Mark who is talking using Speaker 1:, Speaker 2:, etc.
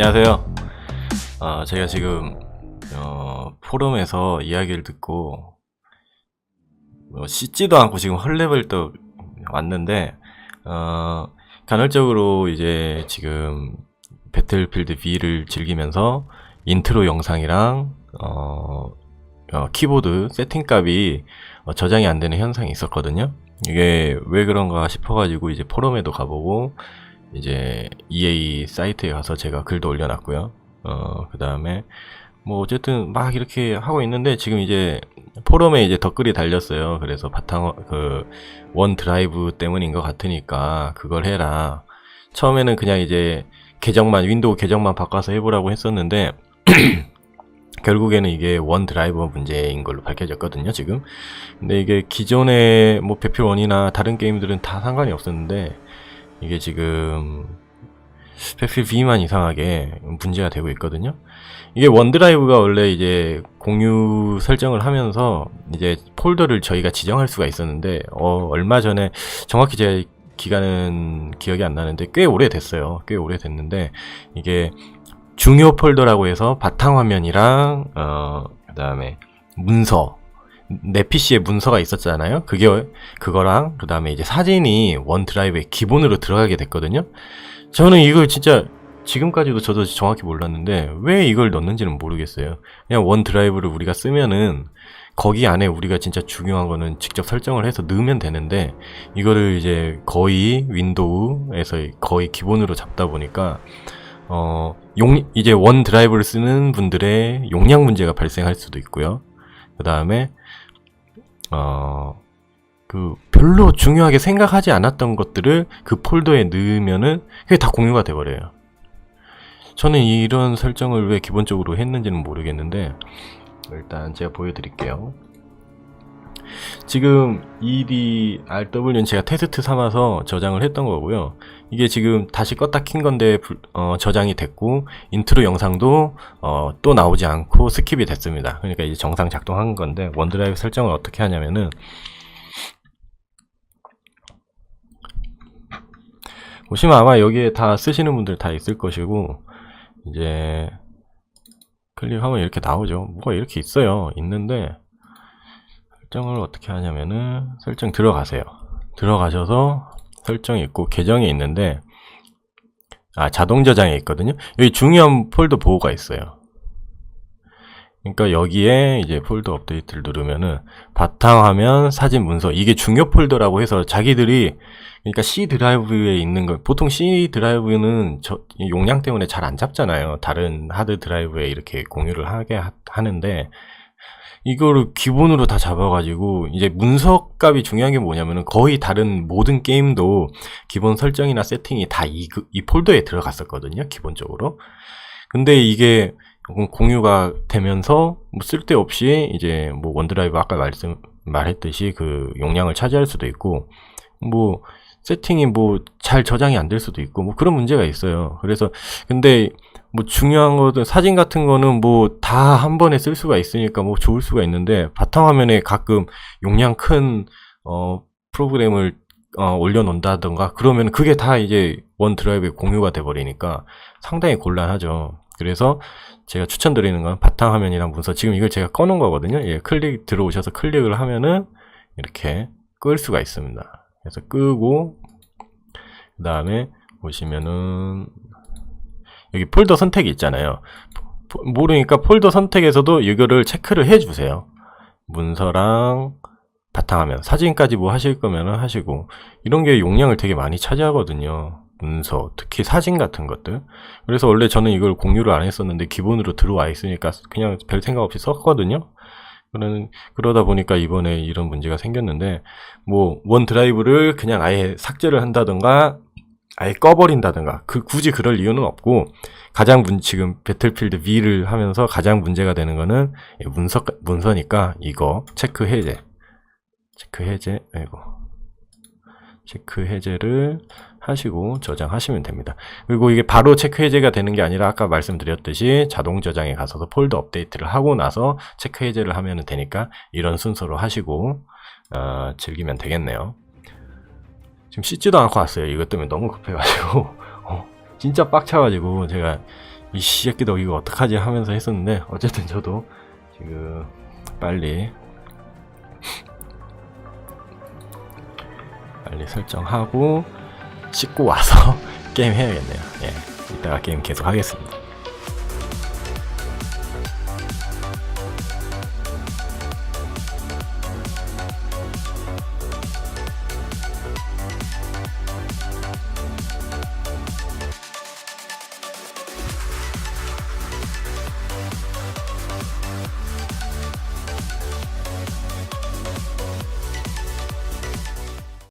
Speaker 1: 안녕하세요. 어, 제가 지금 어, 포럼에서 이야기를 듣고 뭐 씻지도 않고 지금 헐레벌 떠 왔는데 어, 간헐적으로 이제 지금 배틀필드 V를 즐기면서 인트로 영상이랑 어, 어, 키보드 세팅값이 어, 저장이 안 되는 현상이 있었거든요. 이게 왜 그런가 싶어가지고 이제 포럼에도 가보고 이제 EA 사이트에 가서 제가 글도 올려놨고요. 어, 그 다음에 뭐 어쨌든 막 이렇게 하고 있는데 지금 이제 포럼에 이제 댓글이 달렸어요. 그래서 바탕 그원 드라이브 때문인 것 같으니까 그걸 해라. 처음에는 그냥 이제 계정만 윈도우 계정만 바꿔서 해보라고 했었는데 결국에는 이게 원 드라이버 문제인 걸로 밝혀졌거든요, 지금. 근데 이게 기존의 뭐 배필 원이나 다른 게임들은 다 상관이 없었는데 이게 지금 배필 V만 이상하게 문제가 되고 있거든요. 이게 원드라이브가 원래 이제 공유 설정을 하면서 이제 폴더를 저희가 지정할 수가 있었는데 어 얼마 전에 정확히 제 기간은 기억이 안 나는데 꽤 오래됐어요. 꽤 오래됐는데 이게 중요 폴더라고 해서 바탕화면이랑 어 그다음에 문서 내 PC에 문서가 있었잖아요. 그게 그거랑 그다음에 이제 사진이 원 드라이브에 기본으로 들어가게 됐거든요. 저는 이걸 진짜 지금까지도 저도 정확히 몰랐는데 왜 이걸 넣는지는 모르겠어요. 그냥 원 드라이브를 우리가 쓰면은 거기 안에 우리가 진짜 중요한 거는 직접 설정을 해서 넣으면 되는데 이거를 이제 거의 윈도우에서 거의 기본으로 잡다 보니까 어, 용, 이제 원 드라이브를 쓰는 분들의 용량 문제가 발생할 수도 있고요. 그 다음에, 어, 그, 별로 중요하게 생각하지 않았던 것들을 그 폴더에 넣으면은 그게 다 공유가 돼버려요. 저는 이런 설정을 왜 기본적으로 했는지는 모르겠는데, 일단 제가 보여드릴게요. 지금 EDRW는 제가 테스트 삼아서 저장을 했던 거고요. 이게 지금 다시 껐다 킨 건데 불- 어, 저장이 됐고 인트로 영상도 어, 또 나오지 않고 스킵이 됐습니다. 그러니까 이제 정상 작동한 건데 원드라이브 설정을 어떻게 하냐면은 보시면 아마 여기에 다 쓰시는 분들 다 있을 것이고 이제 클릭하면 이렇게 나오죠. 뭐가 이렇게 있어요. 있는데 설정을 어떻게 하냐면은 설정 들어가세요. 들어가셔서 설정이 있고 계정에 있는데 아 자동 저장에 있거든요. 여기 중요한 폴더 보호가 있어요. 그러니까 여기에 이제 폴더 업데이트를 누르면은 바탕화면 사진 문서 이게 중요 폴더라고 해서 자기들이 그러니까 C 드라이브에 있는 거 보통 C 드라이브는 저 용량 때문에 잘 안 잡잖아요. 다른 하드 드라이브에 이렇게 공유를 하게 하, 하는데 이거를 기본으로 다 잡아가지고 이제 문서 값이 중요한 게 뭐냐면은 거의 다른 모든 게임도 기본 설정이나 세팅이 다이 이 폴더에 들어갔었거든요. 기본적으로. 근데 이게 공유가 되면서 뭐 쓸데없이 이제 뭐 원드라이브 아까 말씀 말했듯이 그 용량을 차지할 수도 있고 뭐 세팅이 뭐 잘 저장이 안 될 수도 있고 뭐 그런 문제가 있어요. 그래서 근데 뭐 중요한 거든 사진 같은 거는 뭐 다 한 번에 쓸 수가 있으니까 뭐 좋을 수가 있는데 바탕화면에 가끔 용량 큰 어 프로그램을 어 올려놓는다던가 그러면 그게 다 이제 원 드라이브에 공유가 돼 버리니까 상당히 곤란하죠. 그래서 제가 추천드리는 건 바탕화면이랑 문서 지금 이걸 제가 꺼놓은 거거든요. 예, 클릭 들어오셔서 클릭을 하면은 이렇게 끌 수가 있습니다. 그래서 끄고 그 다음에 보시면은 여기 폴더 선택이 있잖아요. 포- 모르니까 폴더 선택에서도 이거를 체크를 해주세요. 문서랑 바탕화면, 사진까지 뭐 하실 거면은 하시고 이런 게 용량을 되게 많이 차지하거든요. 문서, 특히 사진 같은 것들. 그래서 원래 저는 이걸 공유를 안 했었는데 기본으로 들어와 있으니까 그냥 별 생각 없이 썼거든요. 그러는 그러다 보니까 이번에 이런 문제가 생겼는데 뭐 원 드라이브를 그냥 아예 삭제를 한다던가 아예 꺼버린다든가 그 굳이 그럴 이유는 없고 가장 문 지금 배틀필드 V를 하면서 가장 문제가 되는 거는 이 문서 문서니까 이거 체크 해제 체크 해제 아이고 체크 해제를 하시고 저장하시면 됩니다. 그리고 이게 바로 체크 해제가 되는 게 아니라 아까 말씀드렸듯이 자동 저장에 가서서 폴더 업데이트를 하고 나서 체크 해제를 하면 되니까 이런 순서로 하시고 어, 즐기면 되겠네요. 지금 씻지도 않고 왔어요. 이것 때문에 너무 급해가지고 어, 진짜 빡쳐가지고 제가 이 새끼도 이거 어떡하지 하면서 했었는데 어쨌든 저도 지금 빨리 빨리 설정하고 씻고 와서 게임 해야겠네요. 예, 이따가 게임 계속 하겠습니다.